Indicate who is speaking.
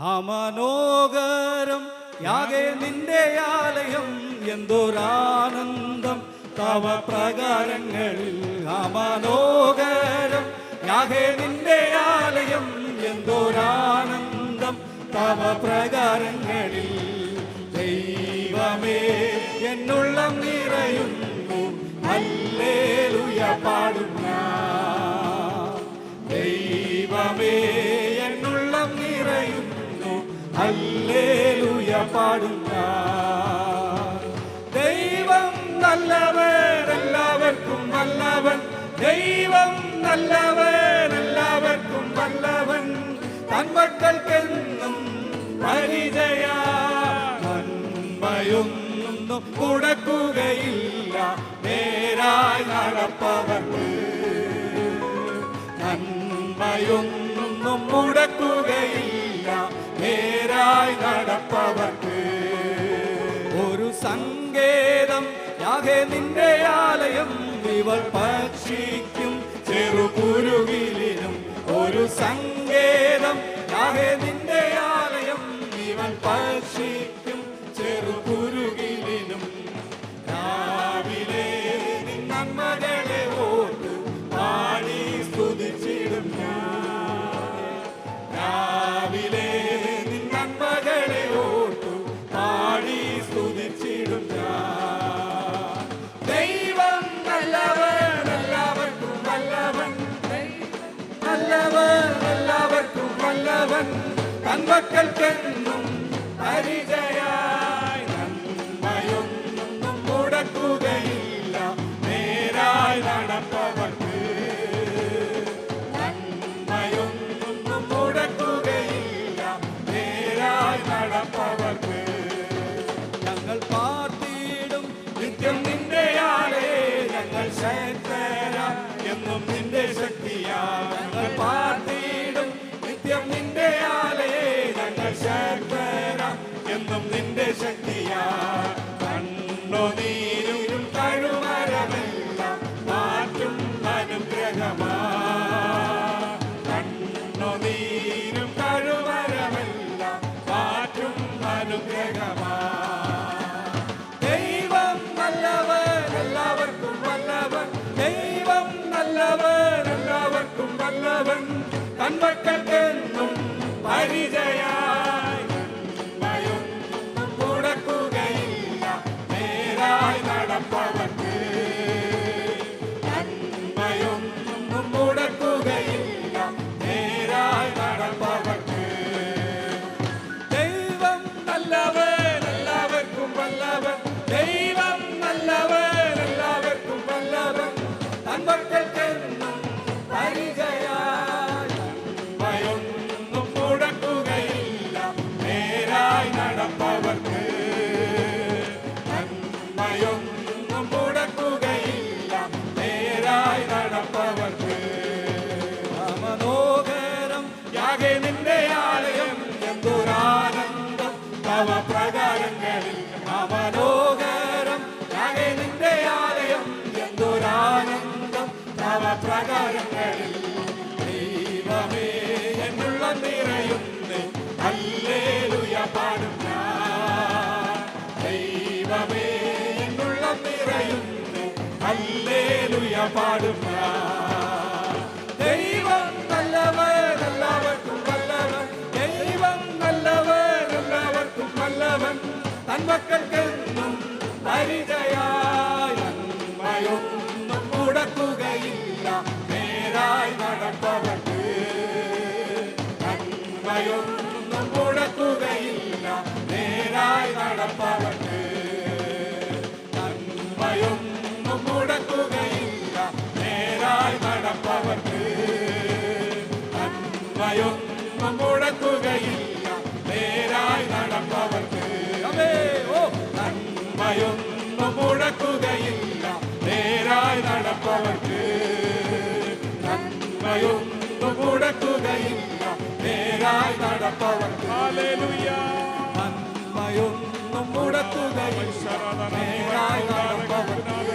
Speaker 1: മനോഹരം യാകെ നിന്റെ ആലയം എന്തോരാനന്ദം. തവ പ്രകാരങ്ങളിൽ മനോഹരം യാകെ നിന്റെ ആലയം എന്തോരാനന്ദം. തവ പ്രകാരങ്ങളിൽ ഹല്ലേലൂയ പാടും ഞാൻ ദൈവം നല്ലവൻ എല്ലാവർക്കും നല്ലവൻ. ദൈവം നല്ലവൻ എല്ലാവർക്കും നല്ലവൻ. തന്മക്കൾക്കെന്നും പരിചയ. നന്മയൊന്നും മുടക്കുകയില്ല നേരായി നടപ്പവർക്ക് നന്മയൊന്നും മുടക്കുകയില്ല സങ്കേതം. യാകെ നിന്റെ ആലയം ഇവൾ പക്ഷിക്കും ചെറുകുരുകിലിനും ഒരു സങ്കേതം. യാകെ നിന്റെ നല്ലവൻ തന്മക്കൾക്കെന്നും പരിചയായി നന്മയൊന്നും മുടക്കുകയില്ല. നേരായി നടപ്പവർക്ക് നന്മയൊന്നും മുടക്കുകയില്ല. നേരായി നടപ്പവർക്ക് ഞങ്ങൾ പാർത്തിയിടും നിത്യം നിന്റെ ഞങ്ങൾ ശക്തര എന്നും നിന്റെ ശക്തിയാ. ഞങ്ങൾ പാർത്തിയിടും നിത്യം തന്മക്കൾക്കെന്നും പരിചയായി പ്രകാരങ്ങളിൽ മനോഹരം യാകെ നിന്റെ ആലയം എന്തൊരാനന്ദം തവ പ്രകാരങ്ങളിൽ ദൈവമേ എന്നുള്ള നിറയുന്നേ. ഹല്ലേലൂയ പാടും ദൈവമേ എന്നുള്ള നിറയുന്നേ. ഹല്ലേലൂയ പാടും നല്ലവൻ തന്മക്കൾക്കെന്നും പരിചയായൊന്നും മുടക്കുകയില്ല. നേരായി നടപ്പവർക്ക് നന്മയൊന്നും നന്മയൊന്നും മുടക്കുകയില്ല നേരായി നടപ്പവർക്ക് നന്മയൊന്നും മുടക്കുകയില്ല. നേരായി നടപ്പവർക്ക്